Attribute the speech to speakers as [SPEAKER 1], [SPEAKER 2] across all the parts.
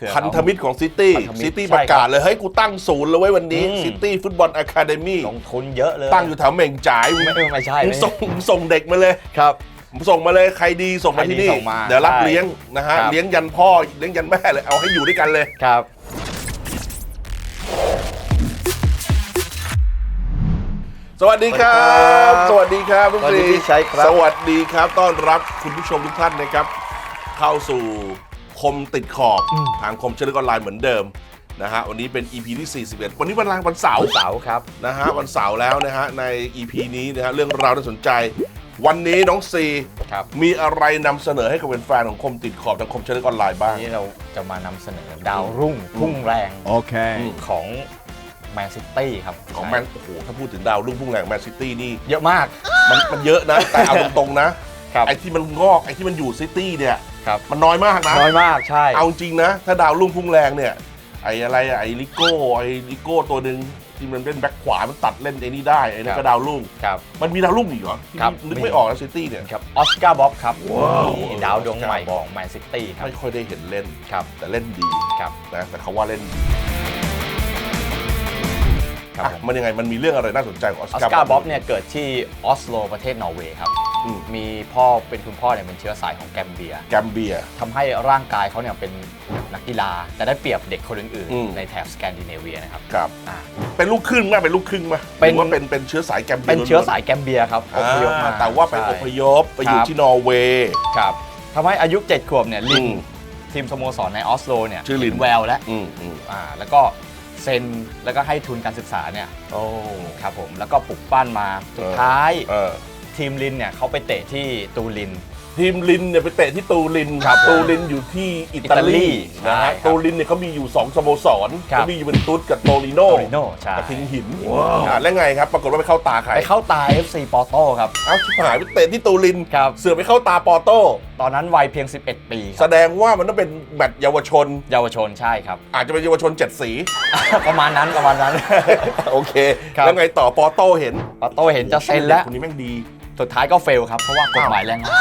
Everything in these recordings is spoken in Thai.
[SPEAKER 1] คือ
[SPEAKER 2] พันธมิตรของซิตี้
[SPEAKER 1] พันธมิตร
[SPEAKER 2] ซิตี้
[SPEAKER 1] ใช่
[SPEAKER 2] ประกาศเลยเฮ้ยกูตั้งศูนย์แล้วไว้ยวันนี้
[SPEAKER 1] อืม
[SPEAKER 2] ซิตี้ฟุตบอลอะคาเดมี่
[SPEAKER 1] ลงทุนเยอะเลย
[SPEAKER 2] ตั้งอยู่แถวเหม่งจ่ายมึง
[SPEAKER 1] ไม่ไม่ใช่
[SPEAKER 2] มึง
[SPEAKER 1] ไม่
[SPEAKER 2] ส่งมึงส่งเด็กมาเลย
[SPEAKER 1] ครับ
[SPEAKER 2] มึงส่งมาเลยใครดีส่งมาที่นี่
[SPEAKER 1] ใครดีส่งมา
[SPEAKER 2] เดี๋ยวรับ
[SPEAKER 1] ใช่
[SPEAKER 2] เลี้ยงนะฮะ
[SPEAKER 1] ครับ
[SPEAKER 2] เลี้ยงยันพ่อเลี้ยงยันแม่เลยเอาให้อยู่ด้วยกันเลย
[SPEAKER 1] ครับ
[SPEAKER 2] สวัสดีครับ สวัสดีครับทุก
[SPEAKER 1] สวัสดี
[SPEAKER 2] ที
[SPEAKER 1] พี่ชัยครับ
[SPEAKER 2] สวัสดีครับต้อนรับคุณผู้ชมทุกท่านนะครับ เข้าสู่ คมติดขอบ ทางคมเชลึกออนไลน์เหมือนเดิมนะฮะวันนี้เป็น EP ที่ 41 วันนี้วันแรงวันเสาร์
[SPEAKER 1] เสาร์ครับ
[SPEAKER 2] นะฮะวันเสาร์แล้วนะฮะใน EP นี้นะฮะเรื่องราวน่าสนใจ วันนี้น้องซี
[SPEAKER 1] ครับ
[SPEAKER 2] มีอะไรนำเสนอให้กับแฟนๆของคมติดขอบทางคมเชลึกออนไลน์บ้าง
[SPEAKER 1] วันนี้เราจะมานำเสนอดาวรุ่งพุ่งแรง
[SPEAKER 3] Okay.
[SPEAKER 1] ของแมนซิตี้ครับ
[SPEAKER 2] ของแมนโอ้โหถ้าพูดถึงดาวรุ่งพุ่งแรงแมนซิตี้นี่
[SPEAKER 1] เยอะมาก
[SPEAKER 2] มันมันเยอะนะ แต่เอาตรงๆนะ ครับ ไอ้ที่มันงอกไอ้ที่มันอยู่ซิตี้เนี่ย
[SPEAKER 1] ครับ
[SPEAKER 2] มันน้อยมากนะ
[SPEAKER 1] น้อยมากใช่
[SPEAKER 2] เอาจริงนะ ถ้าดาวรุ่งพุ่งแรงเนี่ย ไอ้อะไรอะไอ้ลิโก้ไอ้ลิโก้ตัวหนึ่งที่มันเล่นแบ็คขวา มันตัดเล่นไอ้นี่ได้ไอ้นั่นก็ดาวรุ่ง
[SPEAKER 1] ครับ
[SPEAKER 2] มันมีดาวรุ่งอีกเหรอที่
[SPEAKER 1] ครับ
[SPEAKER 2] นึก
[SPEAKER 1] มี
[SPEAKER 2] ไม่ออกนะซิตี้เนี่ย
[SPEAKER 1] ครับออสการ์บ๊อบครับ
[SPEAKER 2] ว้าว
[SPEAKER 1] นี่ดาวดวงใหม่
[SPEAKER 2] ออสการ์บ๊
[SPEAKER 1] ข
[SPEAKER 2] อบ
[SPEAKER 1] องแมนซิตี้ครับ
[SPEAKER 2] ไม่ค่อยได้เห็นเล่น
[SPEAKER 1] ครับ
[SPEAKER 2] แต่เล่นดี
[SPEAKER 1] ครับ
[SPEAKER 2] นะแต่เขาว่าเล่นดี
[SPEAKER 1] ครับ
[SPEAKER 2] อะ
[SPEAKER 1] ผม
[SPEAKER 2] มันยังไงมันมีเรื่องอะไรน่าสนใจของออส
[SPEAKER 1] ออส
[SPEAKER 2] การ์
[SPEAKER 1] การ์บ๊อบเนี่ยเกิดที่ออสโลประเทศนอร์เวย์ครับ
[SPEAKER 2] อืม
[SPEAKER 1] มีพ่อเป็นคุณพ่อเนี่ยเป็นเชื้อสายของแกมเบีย
[SPEAKER 2] แกมเบีย
[SPEAKER 1] ทำให้ร่างกายเขาเนี่ยเป็นนักกีฬาแต่ได้เปรียบเด็กคนอื่น
[SPEAKER 2] อืม
[SPEAKER 1] ๆในแถบสแกนดิเนเวียนะครับ
[SPEAKER 2] ครับ
[SPEAKER 1] อ่า
[SPEAKER 2] เป็นลูกครึ่งไหมเป็นลูกครึ่งไหม
[SPEAKER 1] เป็น
[SPEAKER 2] หรือว่าเป็นเป็นเชื้อสายแกมเบีย
[SPEAKER 1] เป็นเชื้อ
[SPEAKER 2] ล้วนๆ
[SPEAKER 1] สายแกมเบียครับอพยพมา
[SPEAKER 2] อ่าแต่ว่าไป
[SPEAKER 1] ใช่
[SPEAKER 2] อพยพไปอยู่
[SPEAKER 1] ครับ
[SPEAKER 2] ที่นอร์เวย์
[SPEAKER 1] ครับทำให้อายุ 7 ขวบเนี่ยลิน
[SPEAKER 2] อืม
[SPEAKER 1] ทีมสโมสรในออสโลเนี่ย
[SPEAKER 2] ชื่อลิน
[SPEAKER 1] เห็แววแล้ว
[SPEAKER 2] อืมอืม
[SPEAKER 1] อ่าแล้วก็ เซ็นแล้วก็ให้ทุนการศึกษาเนี่ย
[SPEAKER 2] โอ้
[SPEAKER 1] ครับผมแล้วก็ปลุกปั้นมาสุดท้าย
[SPEAKER 2] เออ
[SPEAKER 1] ทีมลินเนี่ยเขาไปเตะที่ตูริน
[SPEAKER 2] ทีมลินเนี่ยไปเตะที่ตูริน
[SPEAKER 1] ครับ
[SPEAKER 2] ตูรินอยู่ที่อิตาลี
[SPEAKER 1] อิตาลี
[SPEAKER 2] นะ
[SPEAKER 1] ใช่
[SPEAKER 2] ฮะ
[SPEAKER 1] ครับ
[SPEAKER 2] ตูรินเนี่ยเขามีอยู่2สโมสร
[SPEAKER 1] ครับ
[SPEAKER 2] เขามียูเวนตุสกับโตริโน
[SPEAKER 1] โตริโนใช่
[SPEAKER 2] กระทิงหินอ่าแล้วไงครับ ปรากฏว่าไปเข้าตาใคร
[SPEAKER 1] ไปเข้าตา FC ปอโต้ครับ
[SPEAKER 2] เอ้าชิบหายไปเตะที่ตูริน
[SPEAKER 1] ครับ
[SPEAKER 2] เสือไปเข้าตาปอโต้
[SPEAKER 1] ตอนนั้นวัยเพียง 11 ปีค
[SPEAKER 2] แส
[SPEAKER 1] รับ
[SPEAKER 2] ดงว่ามันต้องเป็นแมตช์เยาวชน
[SPEAKER 1] เยาวชนใช่ครับ
[SPEAKER 2] อาจจะเป็นเยาวชนเจ็ดสี
[SPEAKER 1] ประมาณนั้นประมาณนั้น
[SPEAKER 2] โอเค
[SPEAKER 1] ครับ
[SPEAKER 2] แล้วไงต่อปอโต้เห็น
[SPEAKER 1] ปอโต้เห็นจะเซ็นแล้ว
[SPEAKER 2] คนนี้แม่งดี
[SPEAKER 1] สุดท้ายก็เฟลครับ เพราะว่ากฎหมายแรงงาน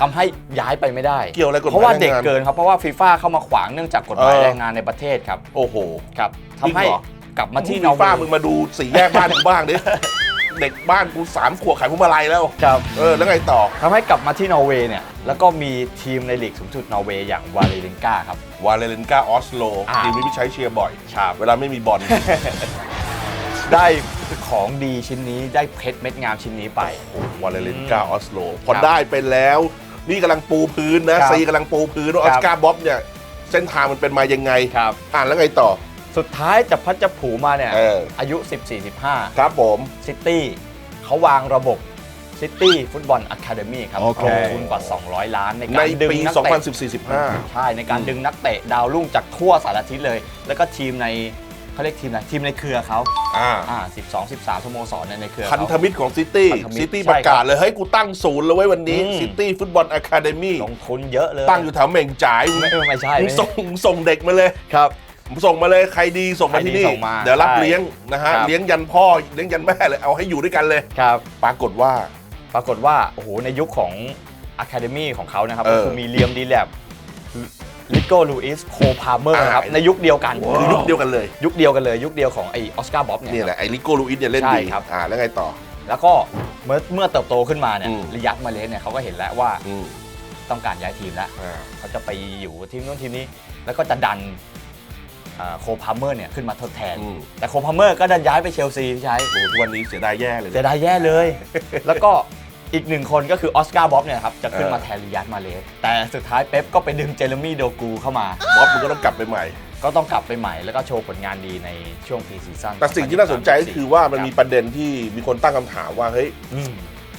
[SPEAKER 1] ทำให้ย้ายไปไม่ได้
[SPEAKER 2] เกี่ยวอะไรกฎหมาย
[SPEAKER 1] เพราะว่าเด็ก
[SPEAKER 2] แรงงาน
[SPEAKER 1] เกินครับเพราะว่าฟีฟ่าเข้ามาขวางเนื่องจากกฎหมาย
[SPEAKER 2] เออ
[SPEAKER 1] แรงงานในประเทศครับ
[SPEAKER 2] โอ้โห
[SPEAKER 1] ครับทำให้
[SPEAKER 2] จริงเหรอ
[SPEAKER 1] กลับมาที่น
[SPEAKER 2] น
[SPEAKER 1] อ
[SPEAKER 2] อ
[SPEAKER 1] ร์
[SPEAKER 2] ร์
[SPEAKER 1] เว
[SPEAKER 2] ฟ้า
[SPEAKER 1] ย์
[SPEAKER 2] มึงมาดูสี่แยกบ้านกูบ้างดิ เด็กบ้านกูสามขวบขายพวงมาลัยแล้ว
[SPEAKER 1] ครับ
[SPEAKER 2] เออ แล้วไงต่อ
[SPEAKER 1] ทำให้กลับมาที่นอร์เวย์เนี่ย แล้วก็มีทีมในลีกสูงสุดนอร์เวย์อย่างวาเลรินกาครับ
[SPEAKER 2] วาเลนกาออสโล
[SPEAKER 1] อ่า
[SPEAKER 2] ทีมนี้พี่ใช้เชียร์บ่อย
[SPEAKER 1] ครับ
[SPEAKER 2] เวลาไม่มีบอล
[SPEAKER 1] ได้ของดีชิ้นนี้ได้เพชรเม็ดงามชิ้นนี้ไป
[SPEAKER 2] วาเลนกาออสโล พอ
[SPEAKER 1] ครับ
[SPEAKER 2] ได้ไปแล้ว นี่กำลังปูพื้นนะครับ ซีกำลังปูพื้นว่าอ
[SPEAKER 1] ค
[SPEAKER 2] อ
[SPEAKER 1] รั
[SPEAKER 2] ส
[SPEAKER 1] บ
[SPEAKER 2] การ์บ๊อบเนี่ย เส้นทางมันเป็นมายังไง
[SPEAKER 1] ครับ
[SPEAKER 2] อ่านแล้วไงต่อ
[SPEAKER 1] สุดท้ายจะพัดจะผูมาเนี่ย
[SPEAKER 2] เออ
[SPEAKER 1] อายุ 14-15
[SPEAKER 2] ครับผม
[SPEAKER 1] ซิตี้เขาวางระบบซิตี้ฟุตบอลอะคาเดมี่ครับ
[SPEAKER 3] โอเค
[SPEAKER 1] ลงทุนกว่า 200 ล้านใน
[SPEAKER 2] ใน
[SPEAKER 1] การดึง
[SPEAKER 2] ปี
[SPEAKER 1] นักเตะ
[SPEAKER 2] 2014-15
[SPEAKER 1] ใช่ในการดึงนักเตะดาวรุ่งจากทั่วสารทิศเลย แล้วก็ทีมใน เขาเรียกทีมอะไรทีมในเครือเขา
[SPEAKER 2] อ่า
[SPEAKER 1] อ่า12 13สโมสรในในเครือ
[SPEAKER 2] พัน
[SPEAKER 1] เขา
[SPEAKER 2] ธมิตรของซิตี้
[SPEAKER 1] พันธมิตร
[SPEAKER 2] ซิตี้
[SPEAKER 1] ใช่
[SPEAKER 2] ประกาศเลยเฮ้ยกูตั้งศูนย์แล้วไว้ยวันนี้
[SPEAKER 1] อืม
[SPEAKER 2] ซิตี้ฟุตบอลอะคาเดมี่
[SPEAKER 1] ลงทุนเยอะเลย
[SPEAKER 2] ตั้งอยู่แถวเหม่งจ่ายมึง
[SPEAKER 1] ไม่ไม่ใช่
[SPEAKER 2] มึง
[SPEAKER 1] ไม่
[SPEAKER 2] ส่งมึงส่งเด็กมาเลย
[SPEAKER 1] ครับ
[SPEAKER 2] ผมส่งมาเลยใครดีส่งมาที่นี่
[SPEAKER 1] ใครดีส่งมา
[SPEAKER 2] เดี๋ยวรับ
[SPEAKER 1] ใช่
[SPEAKER 2] เลี้ยงนะฮะ
[SPEAKER 1] ครับ
[SPEAKER 2] เลี้ยงยันพ่อเลี้ยงยันแม่เลยเอาให้อยู่ด้วยกันเลย
[SPEAKER 1] ครับ
[SPEAKER 2] ปรากฏว่า
[SPEAKER 1] ปรากฏว่า โอ้โห ในยุคของ Academy ของเขานะครับ
[SPEAKER 2] เออ
[SPEAKER 1] ก็คือมีเลียมดีแลบ ลิโกลูอิสโคพาเมอร์
[SPEAKER 2] อ่า
[SPEAKER 1] ครับในยุคเดียวกัน
[SPEAKER 2] คือยุคเดียวกันเลย
[SPEAKER 1] ยุคเดียวกันเลยยุคเดียวของไอออสการ์บ๊อบเนี่ย
[SPEAKER 2] นี่
[SPEAKER 1] ครับ
[SPEAKER 2] แหละไอริโกลูอิสเนี่ยเล่น
[SPEAKER 1] ใช่
[SPEAKER 2] ดี
[SPEAKER 1] ครับ
[SPEAKER 2] อ่าแล้วไงต่อ
[SPEAKER 1] แล้วก็เมื่อเมื่อเติบโตขึ้นมาเนี่ย
[SPEAKER 2] อืม
[SPEAKER 1] ริยัตมาเลสเนี่ยเขาก็เห็นแล้วว่า
[SPEAKER 2] อืม
[SPEAKER 1] ต้องการย้ายทีมแล้ว
[SPEAKER 2] อ่า
[SPEAKER 1] เขาจะไปอยู่ทีมนู้นทีมนี้ แล้วก็จะดันโคพาเมอร์เนี่ยขึ้นมาทดแทน
[SPEAKER 2] อืม
[SPEAKER 1] แต่โคพาเมอร์ก็ดันย้ายไปเชลซีพี่ใช้
[SPEAKER 2] โอ้โหทุกวันนี้เสียดายแย่เลย
[SPEAKER 1] เสียดายแย่เลย แล้วก็ อีกหนึ่งคนก็คือออสการ์บ๊อบเนี่ยครับจะขึ้น
[SPEAKER 2] เออ
[SPEAKER 1] มาแทนริยัตมาเลสแต่สุดท้ายเป๊ปก็ไปดึงเจเรมี่โดกูเข้ามา
[SPEAKER 2] บ๊อบมึงก็ต้องกลับไปใหม่
[SPEAKER 1] ก็ต้องกลับไปใหม่แล้วก็โชว์ผลงานดีในช่วงพรีซีซั่น
[SPEAKER 2] แต่สิ่งที่น่าสนใจก็คือว่ามันมีประเด็นที่มีคนตั้งคำถามว่าเฮ้ย
[SPEAKER 1] อืม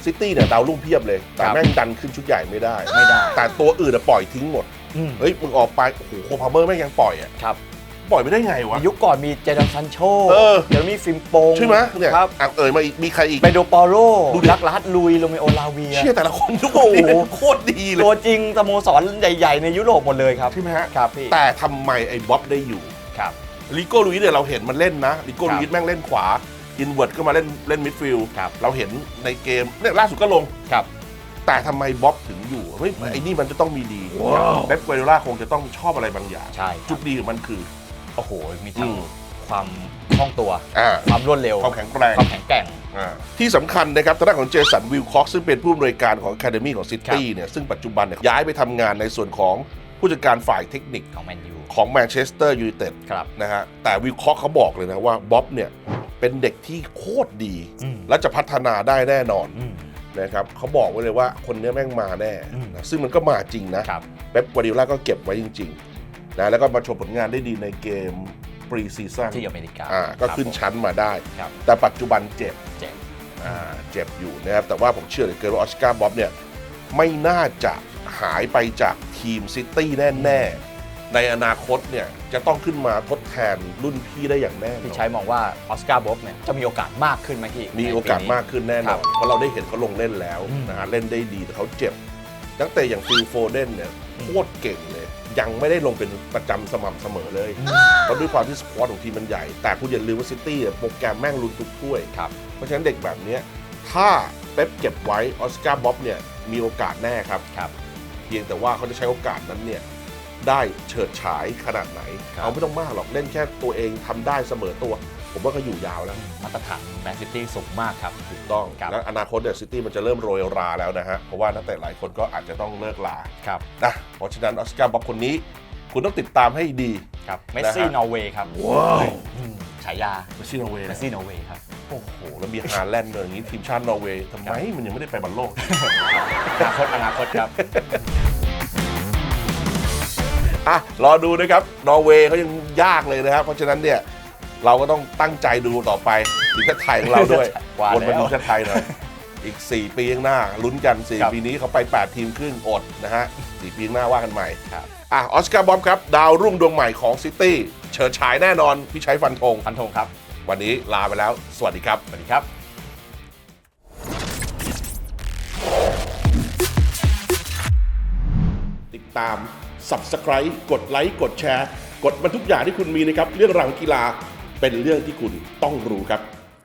[SPEAKER 2] ซิตี้เนี่ยดาวรุ่งเพียบเลย แต่
[SPEAKER 1] ครับ
[SPEAKER 2] แม่งดันขึ้นชุดใหญ่ไม่ได้
[SPEAKER 1] ไม่ได้
[SPEAKER 2] แต่ตัวอื่นอะปล่อยทิ้งหมด
[SPEAKER 1] อืม
[SPEAKER 2] เฮ้ยมึงออกไปโอ้โหโคพาเมอร์แม่งยังปล่อยอะ
[SPEAKER 1] ครับ
[SPEAKER 2] ปล่อยไม่ได้ไงวะ
[SPEAKER 1] ในยุคก่อนมีเจดอนซันโช
[SPEAKER 2] เออ
[SPEAKER 1] เจอร์มี่ฟิมโปง
[SPEAKER 2] ใช่ไหมเนี่ย
[SPEAKER 1] ครับ
[SPEAKER 2] อะเอ่ยมาอีกมีใครอีก
[SPEAKER 1] เปโดปอโร
[SPEAKER 2] ดูดิ
[SPEAKER 1] ลักลัดลุยโรเมโอลาเวีย
[SPEAKER 2] เชื่อแต่ละคนทุก
[SPEAKER 1] โอ้
[SPEAKER 2] คน
[SPEAKER 1] โห
[SPEAKER 2] โคตรดีเลย
[SPEAKER 1] ตัวจริงสโมสรใหญ่ ๆ ในยุโรปหมดเลยครับ
[SPEAKER 2] ใช่ไหมฮะ
[SPEAKER 1] ครับพี่
[SPEAKER 2] แต่ทำไมไอ้บ๊อบได้อยู่
[SPEAKER 1] ครับ
[SPEAKER 2] ลิโก้ลุยส์เนี่ยเราเห็นมันเล่นนะลิโก้
[SPEAKER 1] ครับ
[SPEAKER 2] ลุยส์แม่งเล่นขวาอินเวิร์ดก็มาเล่นเล่นมิดฟิลด์
[SPEAKER 1] ครับ
[SPEAKER 2] เราเห็นในเกมเนี่ยล่าสุดก็ลง
[SPEAKER 1] ครับ
[SPEAKER 2] แต่ทำไมบ๊อบถึงอยู่เฮ้ยไอ้นี่มันจะต้องมีดีเป๊ปกัวเดล่าคงจะต้องชอบอะไรบางอย่าง
[SPEAKER 1] ใช่ครับ
[SPEAKER 2] จุดดีของมันคือ
[SPEAKER 1] โอ้โห มีทั้ง
[SPEAKER 2] อืม
[SPEAKER 1] ความคล่องตัว
[SPEAKER 2] อ่า
[SPEAKER 1] ความรวดเร็ว
[SPEAKER 2] ความแข็งแกร่ง
[SPEAKER 1] ความแข็งแกร่ง
[SPEAKER 2] อ่าที่สำคัญนะครับทางด้านของเจสันวิลคอกซึ่งเป็นผู้อำนวยการของ Academy ของซิตี้เนี่ยซึ่งปัจจุบันเนี่ยย้ายไปทำงานในส่วนของผู้จัดการฝ่ายเทคนิค
[SPEAKER 1] ของแมนยู
[SPEAKER 2] ของแมนเชสเตอร์ยูไนเต็ด
[SPEAKER 1] ครับ
[SPEAKER 2] นะฮะแต่วิลคอกเขาบอกเลยนะว่าบ๊อบเนี่ยเป็นเด็กที่โคตรดี
[SPEAKER 1] อืม
[SPEAKER 2] และจะพัฒนาได้แน่นอน
[SPEAKER 1] อืม
[SPEAKER 2] นะครับเขาบอกไว้เลยว่าคนเนี้ยแม่งมาแน่
[SPEAKER 1] อืม
[SPEAKER 2] นะซึ่งมันก็มาจริงนะ ครับ เป๊ปกัวาร์ดิโอล่าก็เก็บไว้จริงๆ นะแล้วก็มาโชว์ผลงานได้ดีในเกมปรีซีซั่น
[SPEAKER 1] ที่อเมริกา
[SPEAKER 2] อ่าก็ขึ้น
[SPEAKER 1] ครับ
[SPEAKER 2] ชั้นมาได้
[SPEAKER 1] ครับ
[SPEAKER 2] แต่ปัจจุบันเจ็บ
[SPEAKER 1] เจ๋ง
[SPEAKER 2] อ่าเจ็บอยู่นะครับแต่ว่าผมเชื่อเหลยเกินว่าออสการ์บ๊อบเนี่ยไม่น่าจะหายไปจากทีมซิตี้แน่ๆ ในอนาคตเนี่ยจะต้องขึ้นมาทดแทนรุ่นพี่ได้อย่างแน่น
[SPEAKER 1] พี่
[SPEAKER 2] อน
[SPEAKER 1] ใช้มองว่าออสการ์บ๊อบเนี่ยจะมีโอกาสมากขึ้นไหมพี่
[SPEAKER 2] มีโอกาสมากขึ้นแน่น
[SPEAKER 1] ครั
[SPEAKER 2] อบนเพราะเราได้เห็นเขาลงเล่นแล้ว
[SPEAKER 1] อืม
[SPEAKER 2] นะฮะเล่นได้ดีแต่เขาเจ็บ ตั้งแต่อย่างฟิลโฟเดนเนี่ย โคตรเก่งเลย ยังไม่ได้ลงเป็นประจำสม่ำเสมอเลย เพราะด้วยความที่สควอตของทีมมันใหญ่ แต่คุณอย่าลืมว่าซิตี้โปรแกรมแม่งลุ้นทุกถ้วย
[SPEAKER 1] ครับ
[SPEAKER 2] เพราะฉะนั้นเด็กแบบเนี้ยถ้าเป๊ปเก็บไว้ออสการ์บ๊อบเนี่ยมีโอกาสแน่ครับ
[SPEAKER 1] ครับ
[SPEAKER 2] เพียงแต่ว่าเขาจะใช้โอกาสนั้นเนี่ยได้เฉิดฉายขนาดไหน
[SPEAKER 1] ครับ
[SPEAKER 2] เขาไม่ต้องมากหรอกเล่นแค่ตัวเองทำได้เสมอตัว ผมว่าเขาอยู่ยาวแล้ว
[SPEAKER 1] มาตรฐานแมนซิตี้สูงมากครับ
[SPEAKER 2] ถูกต้อง
[SPEAKER 1] ครับ
[SPEAKER 2] แล้วอนาคตเนี่ยซิตี้มันจะเริ่มโรยราแล้วนะฮะ เพราะว่านักเตะหลายคนก็อาจจะต้องเลิกลา
[SPEAKER 1] ครับ
[SPEAKER 2] นะเพราะฉะนั้นออสการ์บ๊อบคนนี้ คุณต้องติดตามให้ดี
[SPEAKER 1] ครับเมสซี่
[SPEAKER 2] นะฮะ
[SPEAKER 1] นอร์เวย์ครับ
[SPEAKER 2] ว้าว
[SPEAKER 1] อืมฉายา
[SPEAKER 2] เมสซี่นอร์เวย์
[SPEAKER 1] เมสซี่นอร์เวย์ครับ
[SPEAKER 2] โอ้โห แล้วมีฮาแลนด์เลยอย่างนี้ทีมชาตินอร์เวย์ทำไมมันยังไม่ได้ไปบอลโลก
[SPEAKER 1] อนาคตอนาคตครับ
[SPEAKER 2] อะรอดูนะครับนอร์เวย์เขายังยากเลยนะครับ เพราะฉะนั้นเนี่ย เราก็ต้องตั้งใจดูต่อไปทีมชาติไทยของเราด้วย
[SPEAKER 1] ว่า
[SPEAKER 2] วนมา
[SPEAKER 1] แล้ว
[SPEAKER 2] ทีมชาติไทยหน่อยอีก 4 ปีข้างหน้าลุ้นกัน
[SPEAKER 1] ครับ
[SPEAKER 2] 4 ปีนี้เขาไป 8 ทีมครึ่งอดนะฮะ4ปีข้างหน้าว่ากันใหม่
[SPEAKER 1] ครับ
[SPEAKER 2] อะออสการ์บอมครับ ดาวรุ่งดวงใหม่ของซิตี้เฉิดฉายแน่นอน พี่ใช้ฟันธง
[SPEAKER 1] ฟันธงครับ
[SPEAKER 2] วันนี้ลาไปแล้ว สวัสดีครับ
[SPEAKER 1] สวัสดีครับ
[SPEAKER 2] ติดตาม Subscribe กดไลค์ กดแชร์ กดมันทุกอย่างที่คุณมีนะครับ เรื่องราวของกีฬา เป็นเรื่องที่คุณต้องรู้ครับ